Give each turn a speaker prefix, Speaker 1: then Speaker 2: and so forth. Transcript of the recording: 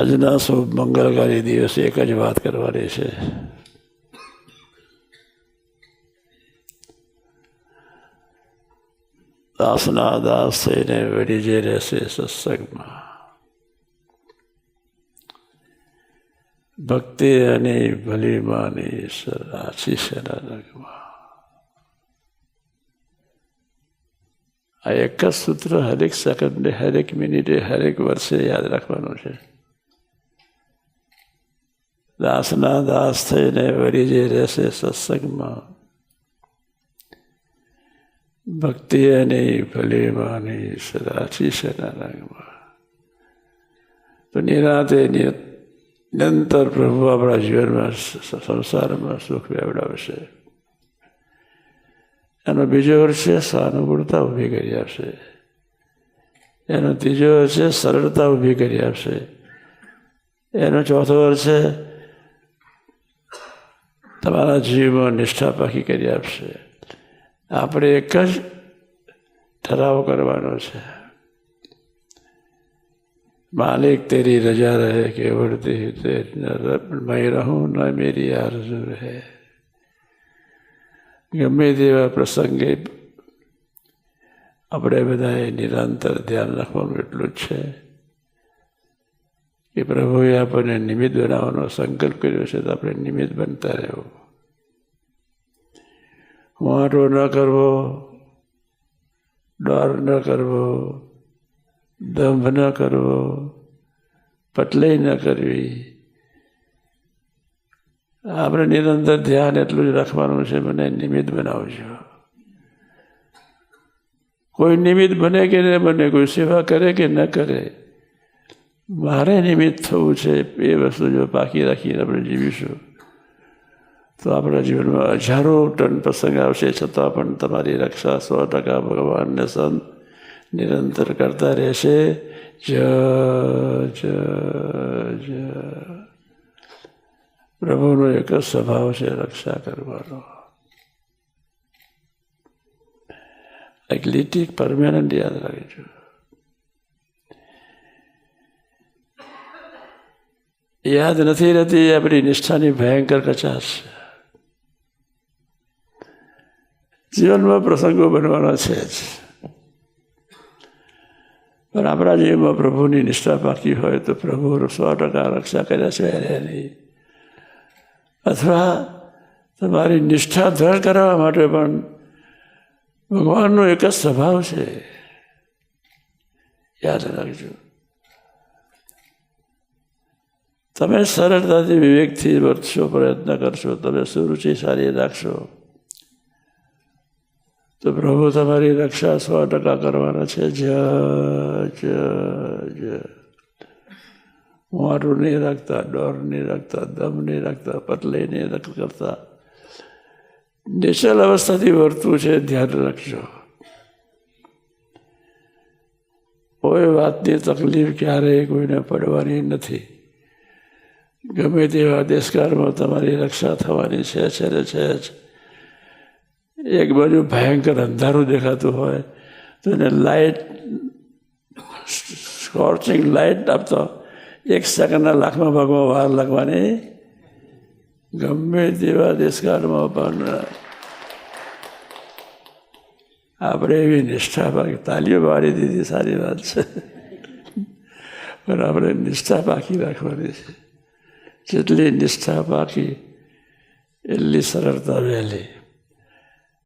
Speaker 1: આજના શુભ મંગલકારી દિવસે એક જ વાત કરવાની છે દાસના દાસ થઈને વળી જે રહેશે સત્સંગમાં ભક્તિ અને ભલી માની રાશિ શરણમાં આ એક જ સૂત્ર હરેક સેકન્ડે હરેક મિનિટે હરેક વર્ષે યાદ રાખવાનું છે દાસના દાસ થઈને વળી જે રહેશે સત્સંગમાં. ભક્તિ અને ભલી માની સદાચી શરણમાં તો નિરાતે નિરંતર પ્રભુ આપણા જીવનમાં સંસારમાં સુખ વ્યવડાવશે એનો બીજો અર્થ છે સહાનુભૂળતા ઊભી કરી આપશે. એનો ત્રીજો છે સરળતા ઊભી કરી આપશે. એનો ચોથો વર્ષ છે તમારા જીવમાં નિષ્ઠા પાકી કરી આપશે. આપણે એક જ ઠરાવ કરવાનો છે. માલિક તેરી રજા રહે, કેવડતી મેં રહું ન, મેરી આરજુ રહે. ગમે તેવા પ્રસંગે આપણે બધાએ નિરંતર ધ્યાન રાખવાનું એટલું જ છે. કે પ્રભુએ આપણને નિમિત્ત બનાવવાનો સંકલ્પ કર્યો છે તો આપણે નિમિત્ત બનતા રહેવું. વાંટો ન કરવો, ડર ન કરવો, દંભ ન કરવો, પટલાઈ ન કરવી. આપણે નિરંતર ધ્યાન એટલું જ રાખવાનું છે, મને નિમિત્ત બનાવજો. કોઈ નિમિત્ત બને કે ન બને, કોઈ સેવા કરે કે ન કરે મારે નિમિત્ત થવું છે એ વસ્તુ જો બાકી રાખીને આપણે જીવીશું. તો આપણા જીવનમાં હજારો ટન પ્રસંગ આવશે, છતાં પણ તમારી રક્ષા સો ટકા ભગવાનને સંત નિરંતર કરતા રહેશે. જ જય પ્રભુનો એક જ સ્વભાવ છે રક્ષા કરવાનો. એક લીટી પરમેનન્ટ યાદ રાખજો. યાદ નથી રહેતી આપણી નિષ્ઠાની ભયંકર કચાશ જીવનમાં પ્રસંગો બનવાના છે જ. પણ આપણા જીવનમાં પ્રભુની નિષ્ઠા પાકી હોય તો પ્રભુ સો ટકા રક્ષા કર્યા છે એની અથવા તમારી નિષ્ઠા દ્રઢ કરવા માટે પણ ભગવાનનો એક જ સ્વભાવ છે. યાદ રાખજો. તમે સરળતાથી વિવેકથી વર્તશો, પ્રયત્ન કરશો, તમે સુરુચિ સારી રાખશો. તો પ્રભુ, તમારી રક્ષા સો ટકા કરવાના છે. જ મારું નહીં રાખતા, ડોર નહીં રાખતા, દમ નહીં રાખતા પતલે નહીં કરતા. નેચરલ અવસ્થાથી વર્તવું છે, ધ્યાન રાખજો. કોઈ વાતની તકલીફ ક્યારેય કોઈને પડવાની નથી. ગમે તેવા દેશકાળમાં તમારી રક્ષા થવાની છે છે ને છે. જ એક બાજુ ભયંકર અંધારું દેખાતું હોય, તો એને લાઇટ સ્કોર્ચિંગ લાઇટ આપતો, એક સેકન્ડના લાખમાં ભાગમાં વાર લાગવાની. ગમે તેવા દેશકાળમાં પણ આપણે એવી નિષ્ઠા પાકી તાલીઓ વાળી દીધી, સારી વાત છે. પણ આપણે નિષ્ઠા પાકી રાખવાની છે. જેટલી નિષ્ઠા પાકી એટલી સરળતા વહેલી.